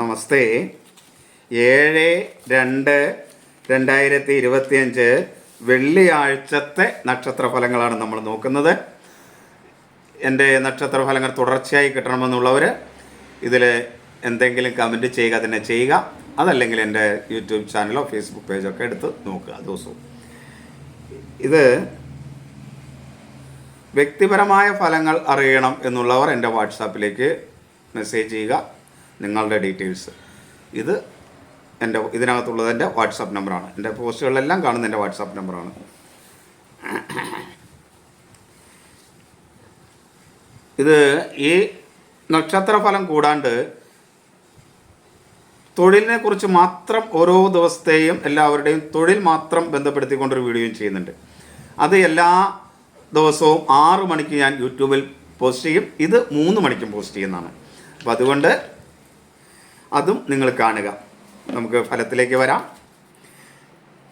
നമസ്തേ. ഏഴ് രണ്ട് രണ്ടായിരത്തി ഇരുപത്തിയഞ്ച് വെള്ളിയാഴ്ചത്തെ നക്ഷത്ര ഫലങ്ങളാണ് നമ്മൾ നോക്കുന്നത്. എന്റെ നക്ഷത്ര ഫലങ്ങൾ തുടർച്ചയായി കിട്ടണമെന്നുള്ളവർ ഇതിൽ എന്തെങ്കിലും കമന്റ് ചെയ്യുക തന്നെ ചെയ്യുക. അതല്ലെങ്കിൽ എന്റെ യൂട്യൂബ് ചാനലോ ഫേസ്ബുക്ക് പേജോ ഒക്കെ എടുത്ത് നോക്കുക ദിവസവും. ഇത് വ്യക്തിപരമായ ഫലങ്ങൾ അറിയണം എന്നുള്ളവർ എന്റെ വാട്സാപ്പിലേക്ക് മെസ്സേജ് ചെയ്യുക. നിങ്ങളുടെ ഡീറ്റെയിൽസ് ഇത് എന്റെ ഇതിനകത്തുള്ളത് എന്റെ വാട്സാപ്പ് നമ്പറാണ് എന്റെ പോസ്റ്റുകളിലെല്ലാം കാണുന്ന എന്റെ വാട്സാപ്പ് നമ്പറാണ് ഇത് ഈ നക്ഷത്രഫലം കൂടാണ്ട് തൊഴിലിനെ കുറിച്ച് മാത്രം ഓരോ ദിവസത്തെയും എല്ലാവരുടെയും തൊഴിൽ മാത്രം ബന്ധപ്പെടുത്തിക്കൊണ്ടൊരു വീഡിയോയും ചെയ്യുന്നുണ്ട്. അത് എല്ലാ ദിവസവും ആറ് മണിക്ക് ഞാൻ യൂട്യൂബിൽ പോസ്റ്റ് ചെയ്യും. ഇത് മൂന്ന് മണിക്കും പോസ്റ്റ് ചെയ്യുന്നതാണ്. അപ്പോൾ അതുകൊണ്ട് അതും നിങ്ങൾ കാണുക. നമുക്ക് ഫലത്തിലേക്ക് വരാം.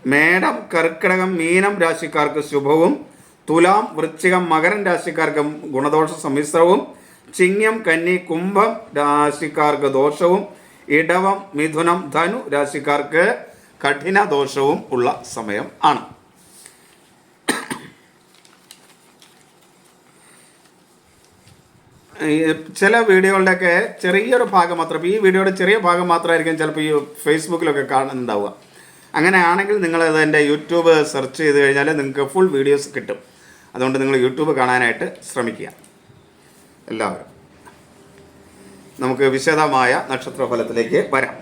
മേടം കർക്കിടകം മീനം രാശിക്കാർക്ക് ശുഭവും തുലാം വൃശ്ചികം മകരം രാശിക്കാർക്ക് ഗുണദോഷ സമ്മിശ്രവും ചിങ്ങം കന്നി കുംഭം രാശിക്കാർക്ക് ദോഷവും ഇടവം മിഥുനം ധനു രാശിക്കാർക്ക് കഠിന ദോഷവും ഉള്ള സമയം ആണ്. ചില വീഡിയോകളുടെയൊക്കെ ചെറിയൊരു ഭാഗം മാത്രം ഈ വീഡിയോയുടെ ചെറിയ ഭാഗം മാത്രമായിരിക്കും ചിലപ്പോൾ ഈ ഫേസ്ബുക്കിലൊക്കെ കാണുന്നുണ്ടാവുക. അങ്ങനെയാണെങ്കിൽ നിങ്ങൾ എന്റെ യൂട്യൂബ് സെർച്ച് ചെയ്ത് കഴിഞ്ഞാൽ നിങ്ങൾക്ക് ഫുൾ വീഡിയോസ് കിട്ടും. അതുകൊണ്ട് നിങ്ങൾ യൂട്യൂബ് കാണാനായിട്ട് ശ്രമിക്കുക. എല്ലാവരും. നമുക്ക് വിശദമായ നക്ഷത്രഫലത്തിലേക്ക് വരാം.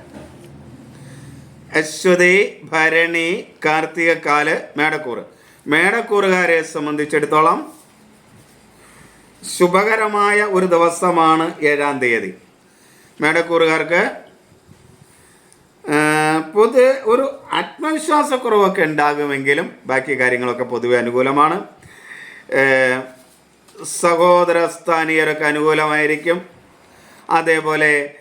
അശ്വതി ഭരണി കാർത്തികക്കാൽ മേടക്കൂറ്. മേടക്കൂറുകാരെ സംബന്ധിച്ചിടത്തോളം ശുഭകരമായ ഒരു ദിവസമാണ് ഏഴാം തീയതി. മേടക്കൂറുകാർക്ക് പൊതു ഒരു ആത്മവിശ്വാസക്കുറവൊക്കെ ഉണ്ടാകുമെങ്കിലും ബാക്കി കാര്യങ്ങളൊക്കെ പൊതുവെ അനുകൂലമാണ്. സഹോദര സ്ഥാനീയരൊക്കെ അനുകൂലമായിരിക്കും. അതേപോലെ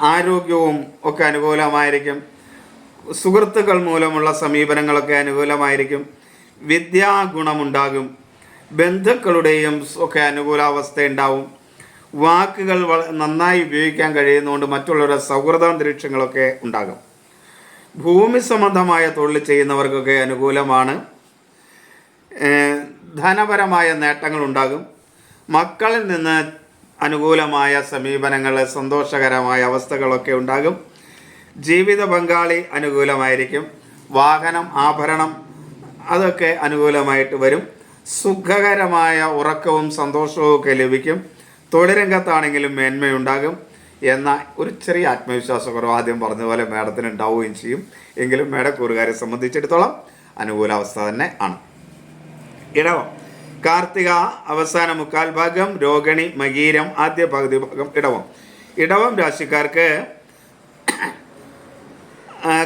ആരോഗ്യവും ഒക്കെ അനുകൂലമായിരിക്കും. സുഹൃത്തുക്കൾ മൂലമുള്ള സമീപനങ്ങളൊക്കെ അനുകൂലമായിരിക്കും. വിദ്യാഗുണമുണ്ടാകും. ബന്ധുക്കളുടെയും ഒക്കെ അനുകൂലാവസ്ഥ ഉണ്ടാവും വാക്കുകൾ നന്നായി ഉപയോഗിക്കാൻ കഴിയുന്നതുകൊണ്ട് മറ്റുള്ളവരുടെ സൗഹൃദാന്തരീക്ഷങ്ങളൊക്കെ ഉണ്ടാകും. ഭൂമി സംബന്ധമായ തൊഴിൽ ചെയ്യുന്നവർക്കൊക്കെ അനുകൂലമാണ്. ധനപരമായ നേട്ടങ്ങൾ ഉണ്ടാകും. മക്കളിൽ നിന്ന് അനുകൂലമായ സമീപനങ്ങൾ സന്തോഷകരമായ അവസ്ഥകളൊക്കെ ഉണ്ടാകും. ജീവിത പങ്കാളി അനുകൂലമായിരിക്കും. വാഹനം ആഭരണം അതൊക്കെ അനുകൂലമായിട്ട് വരും. സുഖകരമായ ഉറക്കവും സന്തോഷവും ഒക്കെ ലഭിക്കും. തൊഴിൽ രംഗത്താണെങ്കിലും മേന്മയുണ്ടാകും എന്ന ഒരു ചെറിയ ആത്മവിശ്വാസക്കുറവ് ആദ്യം പറഞ്ഞ പോലെ മേഡത്തിന് ഉണ്ടാവുകയും ചെയ്യും. എങ്കിലും മേടക്കൂറുകാരെ സംബന്ധിച്ചിടത്തോളം അനുകൂലാവസ്ഥ തന്നെ ആണ്. ഇടവം. കാർത്തിക അവസാന മുക്കാൽ ഭാഗം രോഗിണി മകീരം ആദ്യ പകുതി ഭാഗം ഇടവം. ഇടവം രാശിക്കാർക്ക്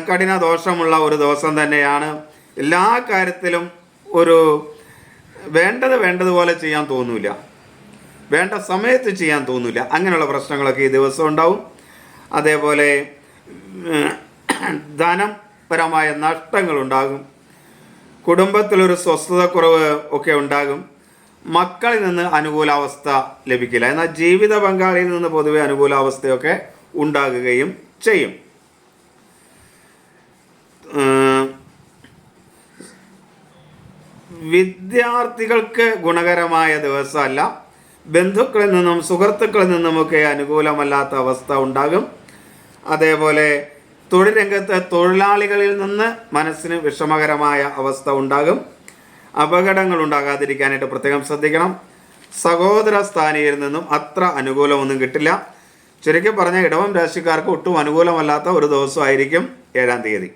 കഠിന ദോഷമുള്ള ഒരു ദിവസം തന്നെയാണ്. എല്ലാ കാര്യത്തിലും ഒരു വേണ്ടത് വേണ്ടതുപോലെ ചെയ്യാൻ തോന്നില്ല വേണ്ട സമയത്ത് ചെയ്യാൻ തോന്നില്ല അങ്ങനെയുള്ള പ്രശ്നങ്ങളൊക്കെ ഈ ദിവസം ഉണ്ടാവും. അതേപോലെ ധനപരമായ നഷ്ടങ്ങളുണ്ടാകും കുടുംബത്തിലൊരു സ്വസ്ഥതക്കുറവ് ഒക്കെ ഉണ്ടാകും. മക്കളിൽ നിന്ന് അനുകൂലാവസ്ഥ ലഭിക്കില്ല. എന്നാൽ ജീവിത പങ്കാളിയിൽ നിന്ന് പൊതുവെ അനുകൂലാവസ്ഥയൊക്കെ ഉണ്ടാകുകയും ചെയ്യും. വിദ്യാർത്ഥികൾക്ക് ഗുണകരമായ ദിവസമല്ല. ബന്ധുക്കളിൽ നിന്നും സുഹൃത്തുക്കളിൽ നിന്നുമൊക്കെ അനുകൂലമല്ലാത്ത അവസ്ഥ ഉണ്ടാകും. അതേപോലെ തൊഴിൽ രംഗത്ത് തൊഴിലാളികളിൽ നിന്ന് മനസ്സിന് വിഷമകരമായ അവസ്ഥ ഉണ്ടാകും. അപകടങ്ങൾ ഉണ്ടാകാതിരിക്കാനായിട്ട് പ്രത്യേകം ശ്രദ്ധിക്കണം. സഹോദര സ്ഥാനീയിൽ നിന്നും അത്ര അനുകൂലമൊന്നും കിട്ടില്ല. ചുരുക്കി പറഞ്ഞ ഇടവം രാശിക്കാർക്ക് ഒട്ടും അനുകൂലമല്ലാത്ത ഒരു ദിവസമായിരിക്കും ഏഴാം തീയതി.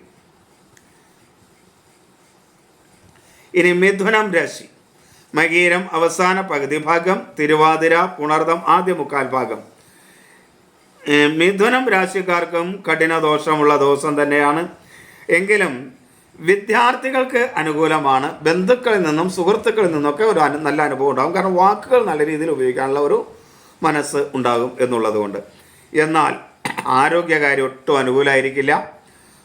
ഇനി മിഥുനം രാശി. മകീരം അവസാന പകുതി ഭാഗം തിരുവാതിര പുണർദം ആദ്യ മുക്കാൽ ഭാഗം. മിഥുനം രാശിക്കാർക്കും കഠിന ദോഷമുള്ള ദിവസം തന്നെയാണ്. എങ്കിലും വിദ്യാർത്ഥികൾക്ക് അനുകൂലമാണ്. ബന്ധുക്കളിൽ നിന്നും സുഹൃത്തുക്കളിൽ നിന്നൊക്കെ ഒരു നല്ല അനുഭവം ഉണ്ടാകും. കാരണം വാക്കുകൾ നല്ല രീതിയിൽ ഉപയോഗിക്കാനുള്ള ഒരു മനസ്സ് ഉണ്ടാകും എന്നുള്ളതുകൊണ്ട്. എന്നാൽ ആരോഗ്യകാര്യം ഒട്ടും അനുകൂലമായിരിക്കില്ല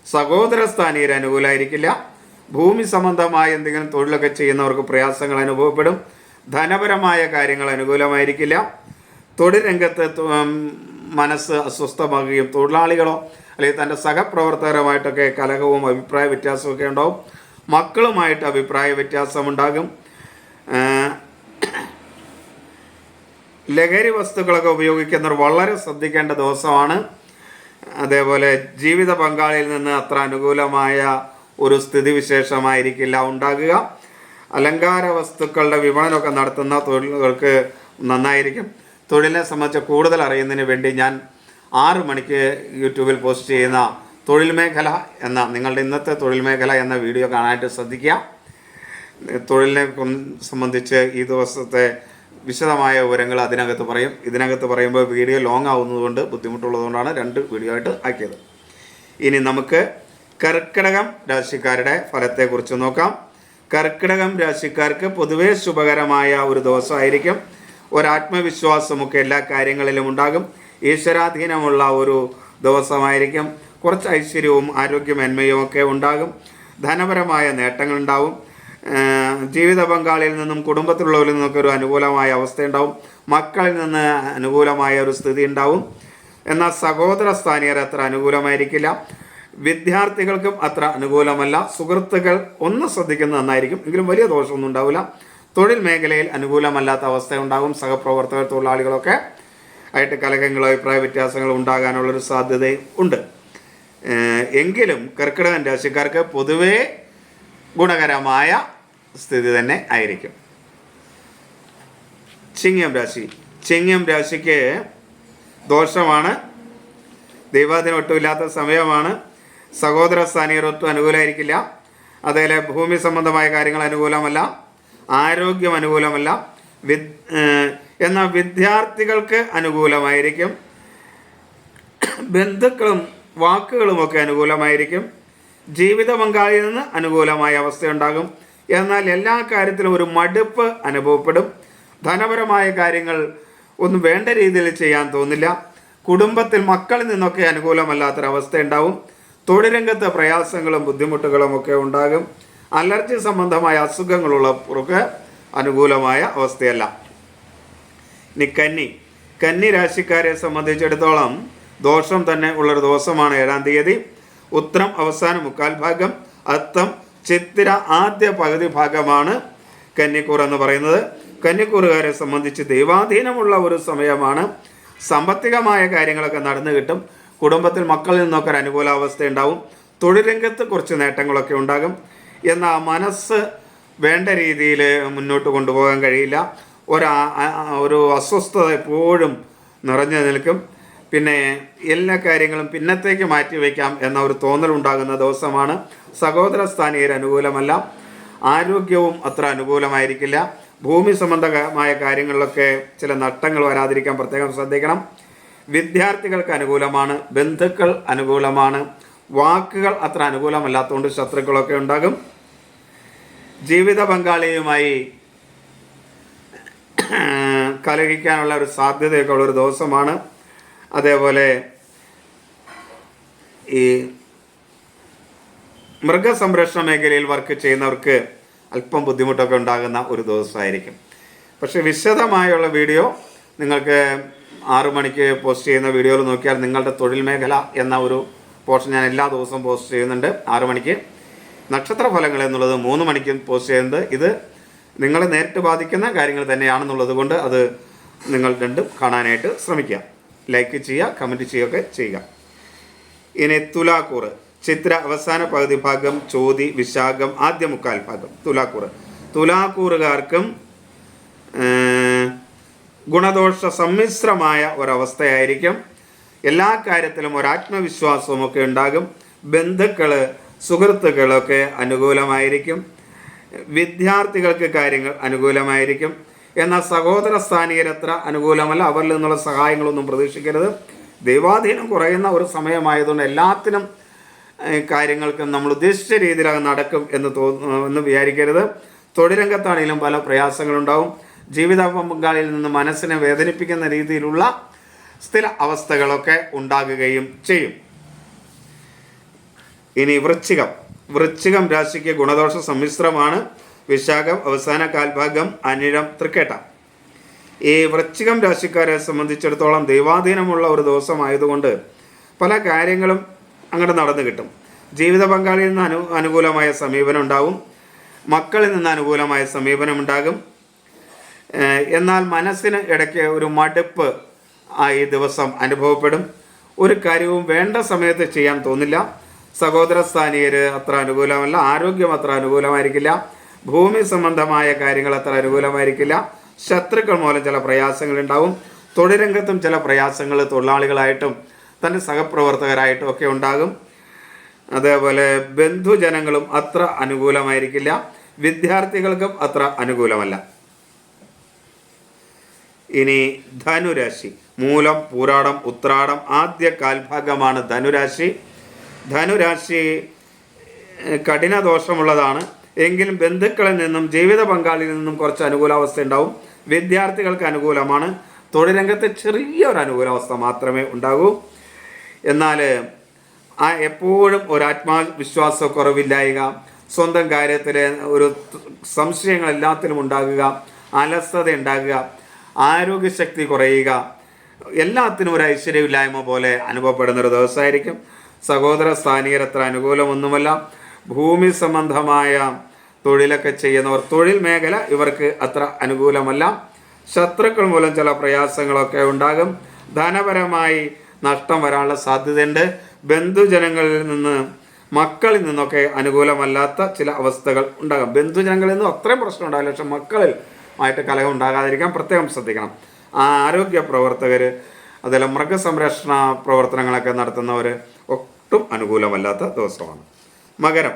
സഹോദര സ്ഥാനീയർ അനുകൂലമായിരിക്കില്ല ഭൂമി സംബന്ധമായ എന്തെങ്കിലും തൊഴിലൊക്കെ ചെയ്യുന്നവർക്ക് പ്രയാസങ്ങൾ അനുഭവപ്പെടും. ധനപരമായ കാര്യങ്ങൾ അനുകൂലമായിരിക്കില്ല. തൊഴിൽ രംഗത്ത് മനസ്സ് അസ്വസ്ഥമാകുകയും തൊഴിലാളികളോ അല്ലെങ്കിൽ തന്റെ സഹപ്രവർത്തകരുമായിട്ടൊക്കെ കലഹവും അഭിപ്രായ വ്യത്യാസമൊക്കെ ഉണ്ടാവും. മക്കളുമായിട്ട് അഭിപ്രായ വ്യത്യാസമുണ്ടാകും. ലഹരി വസ്തുക്കളൊക്കെ ഉപയോഗിക്കുന്നവർ വളരെ ശ്രദ്ധിക്കേണ്ട ദിവസമാണ്. അതേപോലെ ജീവിത പങ്കാളിയിൽ നിന്ന് അത്ര അനുകൂലമായ ഒരു സ്ഥിതിവിശേഷമായിരിക്കില്ല. ഉണ്ടാകുക. അലങ്കാര വസ്തുക്കളുടെ വിപണനമൊക്കെ നടത്തുന്ന തൊഴിലുകൾക്ക് നന്നായിരിക്കും. തൊഴിലിനെ സംബന്ധിച്ച് കൂടുതൽ അറിയുന്നതിന് വേണ്ടി ഞാൻ ആറ് മണിക്ക് യൂട്യൂബിൽ പോസ്റ്റ് ചെയ്യുന്ന തൊഴിൽ മേഖല എന്ന നിങ്ങളുടെ ഇന്നത്തെ തൊഴിൽ മേഖല എന്ന വീഡിയോ കാണാനായിട്ട് ശ്രദ്ധിക്കുക. തൊഴിലിനെ സംബന്ധിച്ച് ഈ ദിവസത്തെ വിശദമായ വിവരങ്ങൾ അതിനകത്ത് പറയും. ഇതിനകത്ത് പറയുമ്പോൾ വീഡിയോ ലോങ് ആവുന്നതുകൊണ്ട് ബുദ്ധിമുട്ടുള്ളതുകൊണ്ടാണ് രണ്ട് വീഡിയോ ആയിട്ട് ആക്കിയത്. ഇനി നമുക്ക് കർക്കിടകം രാശിക്കാരുടെ ഫലത്തെക്കുറിച്ച് നോക്കാം. കർക്കിടകം രാശിക്കാർക്ക് പൊതുവേ ശുഭകരമായ ഒരു ദിവസമായിരിക്കും. ഒരാത്മവിശ്വാസമൊക്കെ എല്ലാ കാര്യങ്ങളിലും ഉണ്ടാകും. ഈശ്വരാധീനമുള്ള ഒരു ദിവസമായിരിക്കും. കുറച്ച് ഐശ്വര്യവും ആരോഗ്യമേന്മയും ഒക്കെ ഉണ്ടാകും. ധനപരമായ നേട്ടങ്ങളുണ്ടാവും ജീവിത പങ്കാളിയിൽ നിന്നും കുടുംബത്തിലുള്ളവരിൽ നിന്നൊക്കെ ഒരു അനുകൂലമായ അവസ്ഥയുണ്ടാവും മക്കളിൽ നിന്ന് അനുകൂലമായ ഒരു സ്ഥിതി ഉണ്ടാവും. എന്നാൽ സഹോദര സ്ഥാനീയർ അത്ര അനുകൂലമായിരിക്കില്ല. വിദ്യാർത്ഥികൾക്കും അത്ര അനുകൂലമല്ല. സുഹൃത്തുക്കൾ ഒന്ന് ശ്രദ്ധിക്കുന്നത് നന്നായിരിക്കും. എങ്കിലും വലിയ ദോഷമൊന്നും ഉണ്ടാവില്ല. തൊഴിൽ മേഖലയിൽ അനുകൂലമല്ലാത്ത അവസ്ഥ ഉണ്ടാകും സഹപ്രവർത്തകർ തൊഴിലാളികളൊക്കെ ആയിട്ട് കലഹങ്ങളോ അഭിപ്രായ വ്യത്യാസങ്ങളോ ഉണ്ടാകാനുള്ളൊരു സാധ്യതയും ഉണ്ട്. എങ്കിലും കർക്കിടകൻ രാശിക്കാർക്ക് പൊതുവേ ഗുണകരമായ സ്ഥിതി തന്നെ ആയിരിക്കും. ചിങ്ങം രാശി. ചിങ്ങം രാശിക്ക് ദോഷമാണ്. ദൈവാധീനം ഒട്ടുമില്ലാത്ത സമയമാണ്. സഹോദര സ്ഥാനീയത്വം അനുകൂലമായിരിക്കില്ല. അതേപോലെ ഭൂമി സംബന്ധമായ കാര്യങ്ങൾ അനുകൂലമല്ല. ആരോഗ്യം അനുകൂലമല്ല. വി എന്നാൽ വിദ്യാർത്ഥികൾക്ക് അനുകൂലമായിരിക്കും. ബന്ധുക്കളും വാക്കുകളുമൊക്കെ അനുകൂലമായിരിക്കും. ജീവിത പങ്കാളിയിൽ നിന്ന് അനുകൂലമായ അവസ്ഥയുണ്ടാകും. എന്നാൽ എല്ലാ കാര്യത്തിലും ഒരു മടുപ്പ് അനുഭവപ്പെടും. ധനപരമായ കാര്യങ്ങൾ ഒന്നും വേണ്ട രീതിയിൽ ചെയ്യാൻ തോന്നില്ല. കുടുംബത്തിൽ മക്കളിൽ നിന്നൊക്കെ അനുകൂലമല്ലാത്തൊരവസ്ഥ ഉണ്ടാവും തൊഴിൽ രംഗത്തെ പ്രയാസങ്ങളും ബുദ്ധിമുട്ടുകളും ഒക്കെ ഉണ്ടാകും. അലർജി സംബന്ധമായ അസുഖങ്ങളുള്ളവർക്ക് അനുകൂലമായ അവസ്ഥയല്ല. ഇനി കന്നി. കന്നി രാശിക്കാരെ സംബന്ധിച്ചിടത്തോളം ദോഷം തന്നെ ഉള്ളൊരു ദിവസമാണ് ഏഴാം തീയതി. ഉത്തരം അവസാന മുക്കാൽ ഭാഗം അത്തം ചിത്തിര ആദ്യ പകുതി ഭാഗമാണ് കന്നിക്കൂർ എന്ന് പറയുന്നത്. കന്നിക്കൂറുകാരെ സംബന്ധിച്ച് ദൈവാധീനമുള്ള ഒരു സമയമാണ്. സാമ്പത്തികമായ കാര്യങ്ങളൊക്കെ നടന്നു കിട്ടും. കുടുംബത്തിൽ മക്കളിൽ നിന്നൊക്കെ ഒരു അനുകൂലാവസ്ഥ ഉണ്ടാവും തൊഴിൽ രംഗത്ത് കുറച്ച് നേട്ടങ്ങളൊക്കെ ഉണ്ടാകും. എന്നാൽ മനസ്സ് വേണ്ട രീതിയിൽ മുന്നോട്ട് കൊണ്ടുപോകാൻ കഴിയില്ല. ഒരു ഒരു അസ്വസ്ഥത എപ്പോഴും നിറഞ്ഞു നിൽക്കും. പിന്നെ എല്ലാ കാര്യങ്ങളും പിന്നത്തേക്ക് മാറ്റി വയ്ക്കാം എന്ന ഒരു തോന്നൽ ഉണ്ടാകുന്ന ദിവസമാണ്. സഹോദര സ്ഥാനീയർ അനുകൂലമല്ല. ആരോഗ്യവും അത്ര അനുകൂലമായിരിക്കില്ല. ഭൂമി സംബന്ധമായ കാര്യങ്ങളിലൊക്കെ ചില നട്ടങ്ങൾ വരാതിരിക്കാൻ പ്രത്യേകം ശ്രദ്ധിക്കണം. വിദ്യാർത്ഥികൾക്ക് അനുകൂലമാണ് ബന്ധുക്കൾ അനുകൂലമാണ് വാക്കുകൾ അത്ര അനുകൂലമല്ലാത്തതുകൊണ്ട് ശത്രുക്കളൊക്കെ ഉണ്ടാകും. ജീവിത പങ്കാളിയുമായി കലഹിക്കാനുള്ള ഒരു സാധ്യതയൊക്കെ ഉള്ളൊരു ദിവസമാണ്. അതേപോലെ ഈ മൃഗസംരക്ഷണ മേഖലയിൽ വർക്ക് ചെയ്യുന്നവർക്ക് അല്പം ബുദ്ധിമുട്ടൊക്കെ ഉണ്ടാകുന്ന ഒരു ദിവസമായിരിക്കും. പക്ഷേ വിശദമായുള്ള വീഡിയോ നിങ്ങൾക്ക് ആറു മണിക്ക് പോസ്റ്റ് ചെയ്യുന്ന വീഡിയോയിൽ നോക്കിയാൽ നിങ്ങളുടെ തൊഴിൽ മേഖല എന്ന ഒരു പോർഷൻ ഞാൻ എല്ലാ ദിവസവും പോസ്റ്റ് ചെയ്യുന്നുണ്ട്. ആറു മണിക്ക്. നക്ഷത്ര ഫലങ്ങൾ എന്നുള്ളത് മൂന്ന് മണിക്ക് പോസ്റ്റ് ചെയ്യുന്നത്. ഇത് നിങ്ങളെ നേരിട്ട് ബാധിക്കുന്ന കാര്യങ്ങൾ തന്നെയാണെന്നുള്ളത് കൊണ്ട് അത് നിങ്ങൾ രണ്ടും കാണാനായിട്ട് ശ്രമിക്കുക. ലൈക്ക് ചെയ്യുക കമന്റ് ചെയ്യുകയൊക്കെ ചെയ്യുക. ഇനി തുലാക്കൂറ്. ചിത്ര അവസാന പകുതി ഭാഗം ചോതി വിശാഖം ആദ്യ മുക്കാൽ ഭാഗം തുലാക്കൂറ്. തുലാക്കൂറുകാർക്കും ഗുണദോഷ സമ്മിശ്രമായ ഒരവസ്ഥയായിരിക്കും. എല്ലാ കാര്യത്തിലും ഒരാത്മവിശ്വാസമൊക്കെ ഉണ്ടാകും. ബന്ധുക്കൾ സുഹൃത്തുക്കളൊക്കെ അനുകൂലമായിരിക്കും. വിദ്യാർത്ഥികൾക്ക് കാര്യങ്ങൾ അനുകൂലമായിരിക്കും. എന്നാൽ സഹോദര സ്ഥാനീയരത്ര അനുകൂലമല്ല. അവരിൽ നിന്നുള്ള സഹായങ്ങളൊന്നും പ്രതീക്ഷിക്കരുത്. ദൈവാധീനം കുറയുന്ന ഒരു സമയമായതുകൊണ്ട് എല്ലാത്തിനും കാര്യങ്ങൾക്ക് നമ്മൾ ഉദ്ദേശിച്ച രീതിയിൽ അത് നടക്കും എന്ന് തോന്നു എന്ന് വിചാരിക്കരുത്. തൊഴിലംഗത്താണെങ്കിലും പല പ്രയാസങ്ങളുണ്ടാവും. ജീവിത പങ്കാളിയിൽ നിന്ന് മനസ്സിനെ വേദനിപ്പിക്കുന്ന രീതിയിലുള്ള സ്ഥിര അവസ്ഥകളൊക്കെ ഉണ്ടാകുകയും ചെയ്യും. ഇനി വൃശ്ചികം. വൃശ്ചികം രാശിക്ക് ഗുണദോഷ സമ്മിശ്രമാണ്. വിശാഖം അവസാന കാൽഭാഗം അനിഴം തൃക്കേട്ട. ഈ വൃശ്ചികം രാശിക്കാരെ സംബന്ധിച്ചിടത്തോളം ദൈവാധീനമുള്ള ഒരു ദിവസമായതുകൊണ്ട് പല കാര്യങ്ങളും അങ്ങോട്ട് നടന്നു കിട്ടും. ജീവിത പങ്കാളിയിൽ നിന്ന് അനു അനുകൂലമായ സമീപനം ഉണ്ടാവും. മക്കളിൽ നിന്ന് അനുകൂലമായ സമീപനം ഉണ്ടാകും. എന്നാൽ മനസ്സിന് ഇടയ്ക്ക് ഒരു മടുപ്പ് ഈ ദിവസം അനുഭവപ്പെടും. ഒരു കാര്യവും വേണ്ട സമയത്ത് ചെയ്യാൻ തോന്നില്ല. സഹോദര സ്ഥാനീയർ അത്ര അനുകൂലമല്ല ആരോഗ്യം അത്ര അനുകൂലമായിരിക്കില്ല ഭൂമി സംബന്ധമായ കാര്യങ്ങൾ അത്ര അനുകൂലമായിരിക്കില്ല ശത്രുക്കൾ മൂലം ചില പ്രയാസങ്ങൾ ഉണ്ടാവും തൊഴിലരംഗത്തും ചില പ്രയാസങ്ങൾ തൊഴിലാളികളായിട്ടും തന്റെ സഹപ്രവർത്തകരായിട്ടും ഒക്കെ ഉണ്ടാകും. അതേപോലെ ബന്ധുജനങ്ങളും അത്ര അനുകൂലമായിരിക്കില്ല വിദ്യാർത്ഥികൾക്കും അത്ര അനുകൂലമല്ല. ഇനി ധനുരാശി. മൂലം പൂരാടം ഉത്രാടം ആദ്യ കാൽഭാഗമാണ് ധനുരാശി. ധനുരാശി കഠിന ദോഷമുള്ളതാണ് എങ്കിലും ബന്ധുക്കളിൽ നിന്നും ജീവിത പങ്കാളിയിൽ നിന്നും കുറച്ച് അനുകൂലാവസ്ഥ ഉണ്ടാവും. വിദ്യാർത്ഥികൾക്ക് അനുകൂലമാണ്. തൊഴിൽ രംഗത്ത് ചെറിയൊരു അനുകൂലാവസ്ഥ മാത്രമേ ഉണ്ടാകൂ. എന്നാൽ ആ എപ്പോഴും ഒരു ആത്മവിശ്വാസക്കുറവില്ലായ്ക സ്വന്തം കാര്യത്തിൽ ഒരു സംശയങ്ങൾ എല്ലാത്തിലും ഉണ്ടാകുക അലസത ഉണ്ടാകുക ആരോഗ്യശക്തി കുറയുക. എല്ലാത്തിനും ഒരു ഐശ്വര്യമില്ലായ്മ പോലെ അനുഭവപ്പെടുന്ന ഒരു ദിവസമായിരിക്കും. സഹോദര സ്ഥാനീയർ അത്ര അനുകൂലമൊന്നുമല്ല. ഭൂമി സംബന്ധമായ തൊഴിലൊക്കെ ചെയ്യുന്നവർ തൊഴിൽ മേഖല ഇവർക്ക് അത്ര അനുകൂലമല്ല. ശത്രുക്കൾ മൂലം ചില പ്രയാസങ്ങളൊക്കെ ഉണ്ടാകും. ധനപരമായി നഷ്ടം വരാനുള്ള സാധ്യതയുണ്ട്. ബന്ധുജനങ്ങളിൽ നിന്ന് മക്കളിൽ നിന്നൊക്കെ അനുകൂലമല്ലാത്ത ചില അവസ്ഥകൾ ഉണ്ടാകാം. ബന്ധുജനങ്ങളിൽ നിന്നും അത്രയും പ്രശ്നം ഉണ്ടാകില്ല പക്ഷെ മക്കളിൽ ആയിട്ട് കലഹം ഉണ്ടാകാതിരിക്കാൻ പ്രത്യേകം ശ്രദ്ധിക്കണം. ആരോഗ്യ പ്രവർത്തകർ അതുപോലെ മൃഗസംരക്ഷണ പ്രവർത്തനങ്ങളൊക്കെ നടത്തുന്നവർ ഒട്ടും അനുകൂലമല്ലാത്ത ദിവസമാണ്. മകരം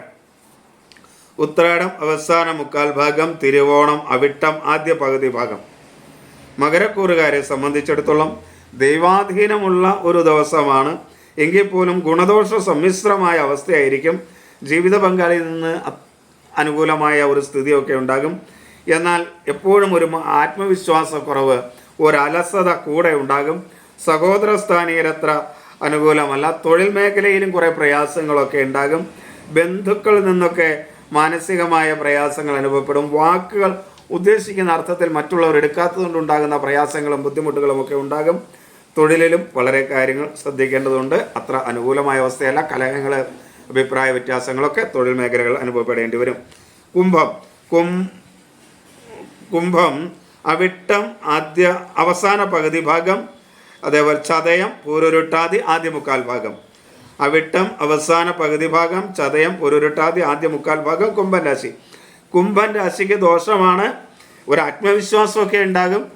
ഉത്രാടം അവസാന മുക്കാൽ ഭാഗം തിരുവോണം അവിട്ടം ആദ്യ പകുതി ഭാഗം. മകരക്കൂറുകാരെ സംബന്ധിച്ചിടത്തോളം ദൈവാധീനമുള്ള ഒരു ദിവസമാണ്. എങ്കിൽ പോലും ഗുണദോഷ സമ്മിശ്രമായ അവസ്ഥയായിരിക്കും. ജീവിത പങ്കാളിയിൽ നിന്ന് അനുകൂലമായ ഒരു സ്ഥിതിയൊക്കെ ഉണ്ടാകും. എന്നാൽ എപ്പോഴും ഒരു ആത്മവിശ്വാസക്കുറവ് ഒരലസത കൂടെ ഉണ്ടാകും. സഹോദര സ്ഥാനീയരത്ര അനുകൂലമല്ല. തൊഴിൽ മേഖലയിലും കുറേ പ്രയാസങ്ങളൊക്കെ ഉണ്ടാകും. ബന്ധുക്കളിൽ നിന്നൊക്കെ മാനസികമായ പ്രയാസങ്ങൾ അനുഭവപ്പെടും. വാക്കുകൾ ഉദ്ദേശിക്കുന്ന അർത്ഥത്തിൽ മറ്റുള്ളവർ എടുക്കാത്തതുകൊണ്ടുണ്ടാകുന്ന പ്രയാസങ്ങളും ബുദ്ധിമുട്ടുകളും ഒക്കെ ഉണ്ടാകും. തൊഴിലിലും വളരെ കാര്യങ്ങൾ ശ്രദ്ധിക്കേണ്ടതുണ്ട്. അത്ര അനുകൂലമായ അവസ്ഥയല്ല. കലഹങ്ങൾ അഭിപ്രായ വ്യത്യാസങ്ങളൊക്കെ തൊഴിൽ മേഖലകൾ അനുഭവപ്പെടേണ്ടി വരും. കുംഭം. കും കുംഭം അവിട്ടം ആദ്യ അവസാന പകുതി ഭാഗം അതേപോലെ ചതയം പൂരുരുട്ടാതി ആദ്യ മുക്കാൽ ഭാഗം. അവിട്ടം അവസാന പകുതി ഭാഗം ചതയം പൂരുരുട്ടാതി ആദ്യ മുക്കാൽ ഭാഗം കുംഭൻ രാശി. കുംഭൻ രാശിക്ക് ദോഷമാണ്. ഒരു ആത്മവിശ്വാസമൊക്കെ ഉണ്ടാകും.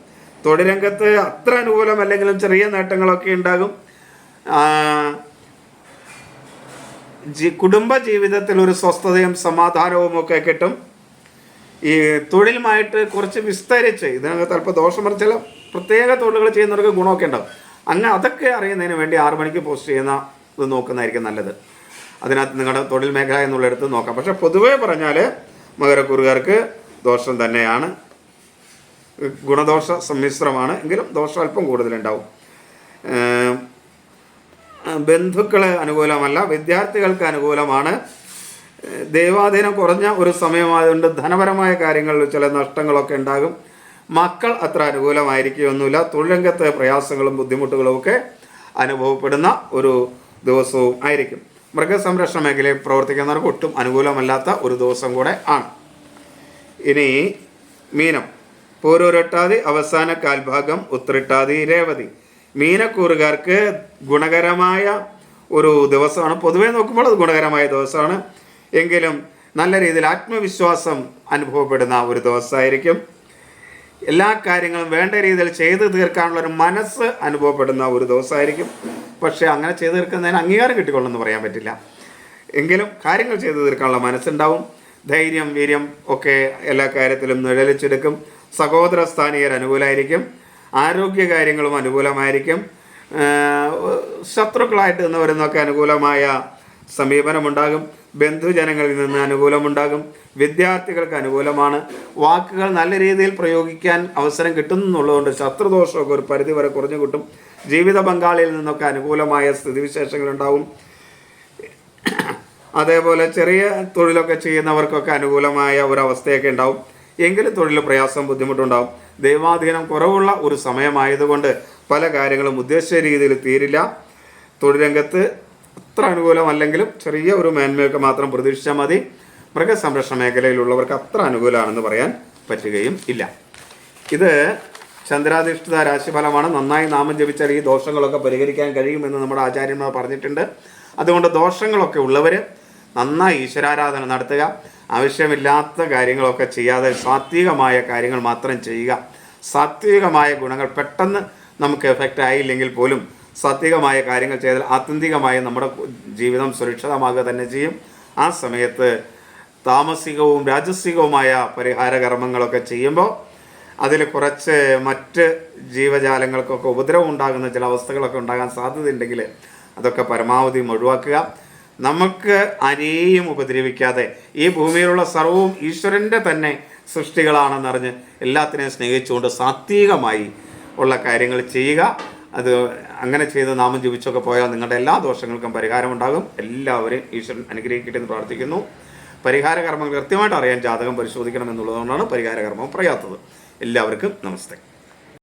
തൊഴിലംഗത്ത് അത്ര അനുകൂലം അല്ലെങ്കിലും ചെറിയ നേട്ടങ്ങളൊക്കെ ഉണ്ടാകും. കുടുംബ ജീവിതത്തിൽ ഒരു സ്വസ്ഥതയും സമാധാനവും ഒക്കെ കിട്ടും. ഈ തൊഴിലുമായിട്ട് കുറച്ച് വിസ്തരിച്ച് ഇതിനകത്ത് അല്പം ദോഷം ചില പ്രത്യേക തൊഴിലുകൾ ചെയ്യുന്നവർക്ക് ഗുണമൊക്കെ ഉണ്ടാവും. അങ്ങനെ അതൊക്കെ അറിയുന്നതിന് വേണ്ടി ആറു മണിക്ക് പോസ്റ്റ് ചെയ്യുന്ന ഇത് നോക്കുന്നതായിരിക്കും നല്ലത്. അതിനകത്ത് നിങ്ങളുടെ തൊഴിൽ മേഖല എന്നുള്ളിടത്ത് നോക്കാം. പക്ഷെ പൊതുവേ പറഞ്ഞാൽ മകരക്കുറുകാർക്ക് ദോഷം തന്നെയാണ്. ഗുണദോഷ സമ്മിശ്രമാണ്. എങ്കിലും ദോഷം അല്പം കൂടുതലുണ്ടാവും. ബന്ധുക്കൾ അനുകൂലമല്ല വിദ്യാർത്ഥികൾക്ക് അനുകൂലമാണ്. ദൈവാധീനം കുറഞ്ഞ ഒരു സമയമായതുകൊണ്ട് ധനപരമായ കാര്യങ്ങളിൽ ചില നഷ്ടങ്ങളൊക്കെ ഉണ്ടാകും. മക്കൾ അത്ര അനുകൂലമായിരിക്കുകയൊന്നുമില്ല. തൊഴിലംഗത്തെ പ്രയാസങ്ങളും ബുദ്ധിമുട്ടുകളും ഒക്കെ അനുഭവപ്പെടുന്ന ഒരു ദിവസവും ആയിരിക്കും. മൃഗസംരക്ഷണ മേഖലയിൽ പ്രവർത്തിക്കുന്നവർക്ക് ഒട്ടും അനുകൂലമല്ലാത്ത ഒരു ദിവസം കൂടെ ആണ്. ഇനി മീനം. പൂരൂരട്ടാതി അവസാന കാൽഭാഗം ഉത്രിട്ടാതി രേവതി. മീനക്കൂറുകാർക്ക് ഗുണകരമായ ഒരു ദിവസമാണ്. പൊതുവേ നോക്കുമ്പോൾ അത് ഗുണകരമായ ദിവസമാണ്. എങ്കിലും നല്ല രീതിയിൽ ആത്മവിശ്വാസം അനുഭവപ്പെടുന്ന ഒരു ദിവസമായിരിക്കും. എല്ലാ കാര്യങ്ങളും വേണ്ട രീതിയിൽ ചെയ്തു തീർക്കാനുള്ള ഒരു മനസ്സ് അനുഭവപ്പെടുന്ന ഒരു ദിവസമായിരിക്കും. പക്ഷേ അങ്ങനെ ചെയ്തു തീർക്കുന്നതിന് അംഗീകാരം കിട്ടിക്കൊള്ളെന്ന് പറയാൻ പറ്റില്ല. എങ്കിലും കാര്യങ്ങൾ ചെയ്തു തീർക്കാനുള്ള മനസ്സുണ്ടാവും. ധൈര്യം വീര്യം ഒക്കെ എല്ലാ കാര്യത്തിലും നിഴലിച്ചെടുക്കും. സഹോദര സ്ഥാനീയർ അനുകൂലമായിരിക്കും ആരോഗ്യ കാര്യങ്ങളും അനുകൂലമായിരിക്കും. ശത്രുക്കളായിട്ട് നിന്നവരുന്നൊക്കെ അനുകൂലമായ സമീപനമുണ്ടാകും. ബന്ധുജനങ്ങളിൽ നിന്ന് അനുകൂലമുണ്ടാകും. വിദ്യാർത്ഥികൾക്ക് അനുകൂലമാണ്. വാക്കുകൾ നല്ല രീതിയിൽ പ്രയോഗിക്കാൻ അവസരം കിട്ടുന്നുള്ളതുകൊണ്ട് ശത്രുദോഷമൊക്കെ ഒരു പരിധി വരെ കുറഞ്ഞു കിട്ടും. ജീവിത പങ്കാളിയിൽ നിന്നൊക്കെ അനുകൂലമായ സ്ഥിതിവിശേഷങ്ങളുണ്ടാവും അതേപോലെ ചെറിയ തൊഴിലൊക്കെ ചെയ്യുന്നവർക്കൊക്കെ അനുകൂലമായ ഒരു അവസ്ഥയൊക്കെ ഉണ്ടാവും. എങ്കിലും തൊഴിൽ പ്രയാസം ബുദ്ധിമുട്ടുണ്ടാവും. ദൈവാധീനം കുറവുള്ള ഒരു സമയമായതുകൊണ്ട് പല കാര്യങ്ങളും ഉദ്ദേശിച്ച രീതിയിൽ തീരില്ല. തൊഴിൽ രംഗത്ത് അത്ര അനുകൂലം അനുകൂലമല്ലെങ്കിലും ചെറിയ ഒരു മേന്മയൊക്കെ മാത്രം പ്രതീക്ഷിച്ചാൽ മതി. മൃഗസംരക്ഷണ മേഖലയിലുള്ളവർക്ക് അത്ര അനുകൂലമാണെന്ന് പറയാൻ പറ്റുകയും ഇല്ല. ഇത് ചന്ദ്രാധിഷ്ഠിത രാശിഫലമാണ്. നന്നായി നാമം ജപിച്ചാൽ ഈ ദോഷങ്ങളൊക്കെ പരിഹരിക്കാൻ കഴിയുമെന്ന് നമ്മുടെ ആചാര്യന്മാർ പറഞ്ഞിട്ടുണ്ട്. അതുകൊണ്ട് ദോഷങ്ങളൊക്കെ ഉള്ളവർ നന്നായി ഈശ്വരാരാധന നടത്തുക. ആവശ്യമില്ലാത്ത കാര്യങ്ങളൊക്കെ ചെയ്യാതെ സാത്വികമായ കാര്യങ്ങൾ മാത്രം ചെയ്യുക. സാത്വികമായ ഗുണങ്ങൾ പെട്ടെന്ന് നമുക്ക് എഫക്റ്റ് ആയില്ലെങ്കിൽ പോലും സാത്വികമായ കാര്യങ്ങൾ ചെയ്താൽ ആത്യന്തികമായി നമ്മുടെ ജീവിതം സുരക്ഷിതമാകുക തന്നെ ചെയ്യും. ആ സമയത്ത് താമസികവും രാജസികവുമായ പരിഹാര കർമ്മങ്ങളൊക്കെ ചെയ്യുമ്പോൾ അതിൽ കുറച്ച് മറ്റ് ജീവജാലങ്ങൾക്കൊക്കെ ഉപദ്രവം ഉണ്ടാകുന്ന ചില അവസ്ഥകളൊക്കെ ഉണ്ടാകാൻ സാധ്യതയുണ്ടെങ്കിൽ അതൊക്കെ പരമാവധി ഒഴിവാക്കുക. നമുക്ക് ആരെയും ഉപദ്രവിക്കാതെ ഈ ഭൂമിയിലുള്ള സർവവും ഈശ്വരന്റെ തന്നെ സൃഷ്ടികളാണെന്നറിഞ്ഞ് എല്ലാത്തിനെയും സ്നേഹിച്ചുകൊണ്ട് സാത്വികമായി ഉള്ള കാര്യങ്ങൾ ചെയ്യുക. അത് അങ്ങനെ ചെയ്ത് നാമം ജപിച്ചൊക്കെ പോയാൽ നിങ്ങളുടെ എല്ലാ ദോഷങ്ങൾക്കും പരിഹാരമുണ്ടാകും എല്ലാവരും ഈശ്വരൻ അനുഗ്രഹിക്കട്ടെ എന്ന് പ്രാർത്ഥിക്കുന്നു. പരിഹാര കർമ്മങ്ങൾ കൃത്യമായിട്ട് അറിയാൻ ജാതകം പരിശോധിക്കണം എന്നുള്ളതുകൊണ്ടാണ് പരിഹാര കർമ്മം പറയാത്തത്. എല്ലാവർക്കും നമസ്തേ.